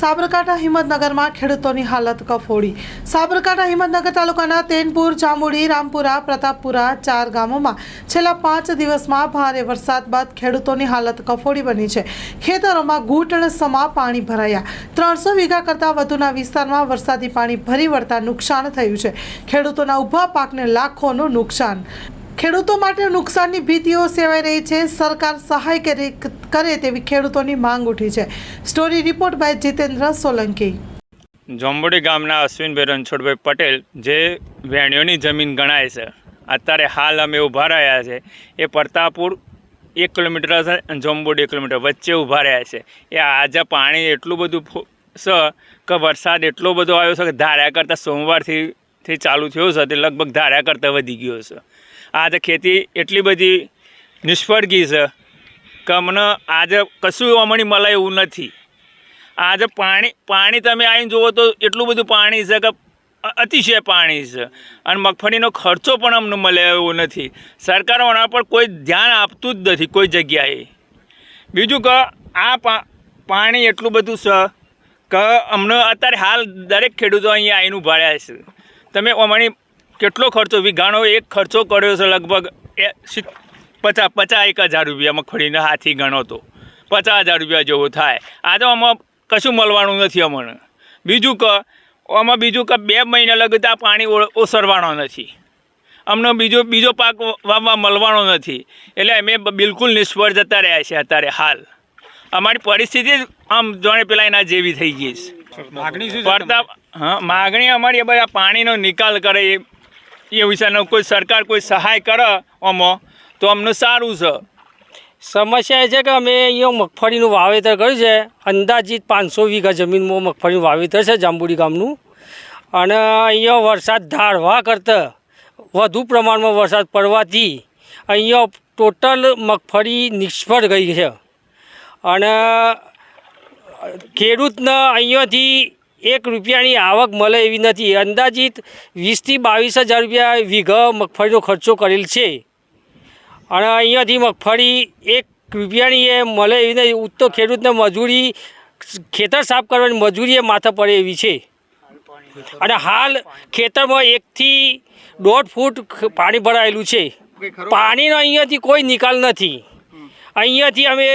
સાબરકાંઠા હિંમતનગરમાં ખેડૂતોની હાલત કફોડી. સાબરકાંઠા હિંમતનગર તાલુકાના તેનપુર જાંબુડી રામપુરા, પ્રતાપપુરા ચાર ગામોમાં છેલ્લા પાંચ દિવસમાં ભારે વરસાદ બાદ ખેડૂતોની હાલત કફોડી બની છે. ખેતરોમાં ઘૂંટણ સમા પાણી ભરાયા. ત્રણસો વીઘા કરતાં વધુના વિસ્તારમાં વરસાદી પાણી ભરી વળતા નુકસાન થયું છે. ખેડૂતોના ઊભા પાકને લાખોનું નુકસાન. ખેડૂતો માટે નુકસાનની ભીતિઓ સેવાઈ રહી છે. સરકાર સહાય કરે કરે તેવી ખેડૂતોની માંગ ઉઠી છે. Story report by Jitendra Solanki. Jombodi ગામના અશ્વિનભાઈ રણછોડભાઈ પટેલ જે વેણીઓની જમીન ગણાય છે, અત્યારે હાલ અમે ઊભા રહ્યા છે. એ પરતાપુર એક કિલોમીટર હશે અને જોંબોડી એક કિલોમીટર વચ્ચે ઊભા રહ્યા છે. એ આજે પાણી એટલું બધું છે કે વરસાદ એટલો બધો આવ્યો છે કે ધાર્યા કરતાં સોમવારથી, થી ચાલુ થયો છે, તે લગભગ ધાર્યા કરતાં વધી ગયો છે. આજે ખેતી એટલી બધી નિષ્ફળ ગઈ છે કે અમને આજે કશું અમણી મળે એવું નથી. આજે પાણી પાણી તમે આવીને જુઓ તો એટલું બધું પાણી છે કે અતિશય પાણી છે. અને મગફળીનો ખર્ચો પણ અમને મળે એવો નથી. સરકાર આના પર કોઈ ધ્યાન આપતું જ નથી કોઈ જગ્યાએ. બીજું કે આ પાણી એટલું બધું છે કે અમને અત્યારે હાલ દરેક ખેડૂતો અહીંયા આવીને ઊભા છે. તમે અમારી કેટલો ખર્ચો, વીઘાનો એક ખર્ચો કર્યો છે લગભગ એ પચાસ પચાસ એક હજાર રૂપિયા મગફળીનો હાથી ગણો તો. પચાસ હજાર રૂપિયા જેવું થાય. આ તો આમાં કશું મળવાનું નથી અમને. બીજું કે આમાં બીજું કે બે મહિના લગતા આ પાણી ઓસરવાનો નથી. અમને બીજો બીજો પાક વાવવા મળવાનો નથી. એટલે અમે બિલકુલ નિષ્ફળ જતા રહ્યા છે અત્યારે હાલ. અમારી પરિસ્થિતિ જ આમ જોણે પેલા એના જેવી થઈ ગઈ છે. પડતા હા માગણી અમારી બધા પાણીનો નિકાલ કરે એ એ વિશેનો કોઈ સરકાર કોઈ સહાય કરે આમાં તો અમને સારું છે. સમસ્યા એ છે કે અમે અહીંયા મગફળીનું વાવેતર કર્યું છે. અંદાજિત પાંચસો વીઘા જમીનમાં મગફળીનું વાવેતર છે જાંબુડી ગામનું. અને અહીંયા વરસાદ ધારવા કરતાં વધુ પ્રમાણમાં વરસાદ પડવાથી અહીંયા ટોટલ મગફળી નિષ્ફળ ગઈ છે. અને ખેડૂતને અહીંયાથી એક રૂપિયાની આવક મળે એવી નથી. અંદાજિત વીસથી બાવીસ હજાર રૂપિયા વીઘા મગફળીનો ખર્ચો કરેલ છે. અને અહીંયાથી મગફળી એક રૂપિયાની એ મળે એવી નહીં. ઉત્તો ખેડૂતને મજૂરી ખેતર સાફ કરવાની મજૂરી એ માથે પડે એવી છે. અને હાલ ખેતરમાં એકથી દોઢ ફૂટ પાણી ભરાયેલું છે. પાણીનો અહીંયાથી કોઈ નિકાલ નથી. અહીંયાથી અમે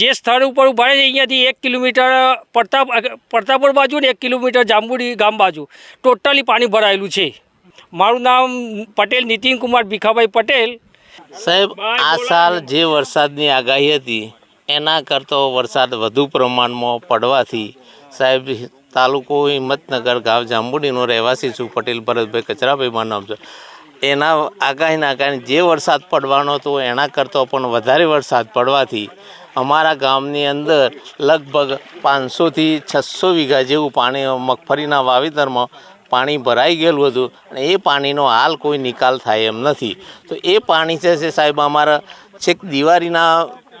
જે સ્થળ ઉપર ઊભા છે અહીંયાથી એક કિલોમીટર પડતા પડતાપુર બાજુ ને એક કિલોમીટર જાંબુડી ગામ બાજુ. ટોટલી પાણી ભરાયેલું છે. મારું નામ પટેલ નીતિનકુમાર ભીખાભાઈ પટેલ. સાહેબ આ સાલ જે વરસાદની આગાહી હતી એના કરતો વરસાદ વધુ પ્રમાણમાં પડવાથી સાહેબ તાલુકો હિંમતનગર ગામ જાંબુડીનો રહેવાસી છું પટેલ ભરતભાઈ કચરાભાઈ મારું નામ છે. એના આગાહીના કારણે જે વરસાદ પડવાનો હતો એના કરતો પણ વધારે વરસાદ પડવાથી અમારા ગામની અંદર લગભગ પાંચસોથી છસો વીઘા જેવું પાણી મગફળીના વાવેતરમાં પાણી ભરાઈ ગયેલું હતું અને એ પાણીનો હાલ કોઈ નિકાલ થાય એમ નથી. તો એ પાણી છે સાહેબ અમારા છેક દિવાળીના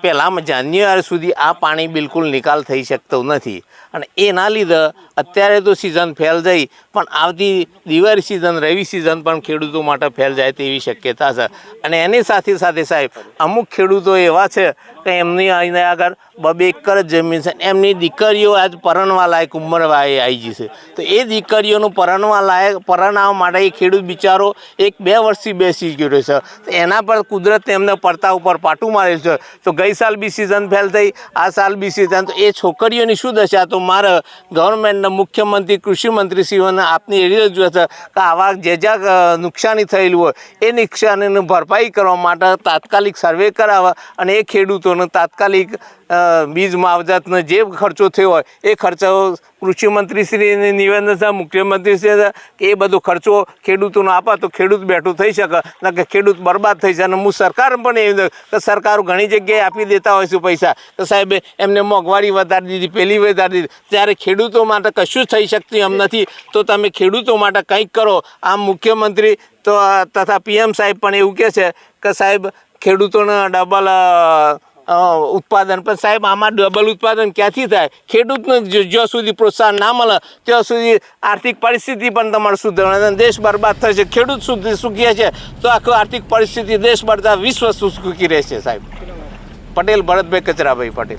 પહેલાં જાન્યુઆરી સુધી આ પાણી બિલકુલ નિકાલ થઈ શકતો નથી. અને એના લીધે અત્યારે તો સિઝન ફેલ જઈ પણ આવતી દિવાળી સિઝન, રવિ સિઝન પણ ખેડૂતો માટે ફેલ જાય તેવી શક્યતા છે. અને એની સાથે સાથે સાહેબ, અમુક ખેડૂતો એવા છે કે એમની અહીં આગળ બબે એકર જમીન છે એમની દીકરીઓ આજ પરણવા લાયક ઉંમરવાએ આવી જશે તો એ દીકરીઓનું પરણવા લાયક પરણાવવા માટે એ ખેડૂત બિચારો એક બે વર્ષથી બેસી ગયો છે. તો એના પર કુદરત એમને પડતા ઉપર પાટું માર્યું છે. તો ગઈ સાલ બી સિઝન ફેલ થઈ, આ સાલ બી સિઝન તો એ છોકરીઓની શું દશા? તો મારે ગવર્મેન્ટના મુખ્યમંત્રી કૃષિમંત્રી શ્રીઓને આપની એવી રજૂઆત છે કે આવા જે જ્યાં નુકસાની થયેલું હોય, એ નુકસાનીની ભરપાઈ કરવા માટે તાત્કાલિક સર્વે કરાવવા અને એ ખેડૂતોને તાત્કાલિક બીજ માવજાતનો જે ખર્ચો થયો હોય, એ ખર્ચો કૃષિમંત્રીશ્રીને નિવેદન છે મુખ્યમંત્રીશ્રી કે એ બધો ખર્ચો ખેડૂતોનો આપે તો ખેડૂત બેઠું થઈ શકે, ન કે ખેડૂત બરબાદ થઈ જાય. અને હું સરકાર પણ એવી કે સરકારો ઘણી જગ્યાએ આપી દેતા હોય છે પૈસા. કે સાહેબ એમને મોંઘવારી વધારી દીધી, પેલી વધારી દીધી. ત્યારે ખેડૂતો માટે કશું જ થઈ શકતું એમ નથી. તો તમે ખેડૂતો માટે કંઈક કરો. આમ મુખ્યમંત્રી તો, તથા પીએમ સાહેબ પણ એવું કહે છે કે સાહેબ, ખેડૂતોને ડબલ ઉત્પાદન. પણ સાહેબ, આમાં ડબલ ઉત્પાદન ક્યાંથી થાય? ખેડૂતને જ્યાં સુધી પ્રોત્સાહન ના મળે, ત્યાં સુધી આર્થિક પરિસ્થિતિ પણ તમારે અને દેશ બરબાદ થશે ખેડૂત સુધી સુખી છે, તો આખું આર્થિક પરિસ્થિતિ દેશ બરતા વિશ્વ સુખી રહેશે સાહેબ. પટેલ, ભરતભાઈ કચરાભાઈ પટેલ.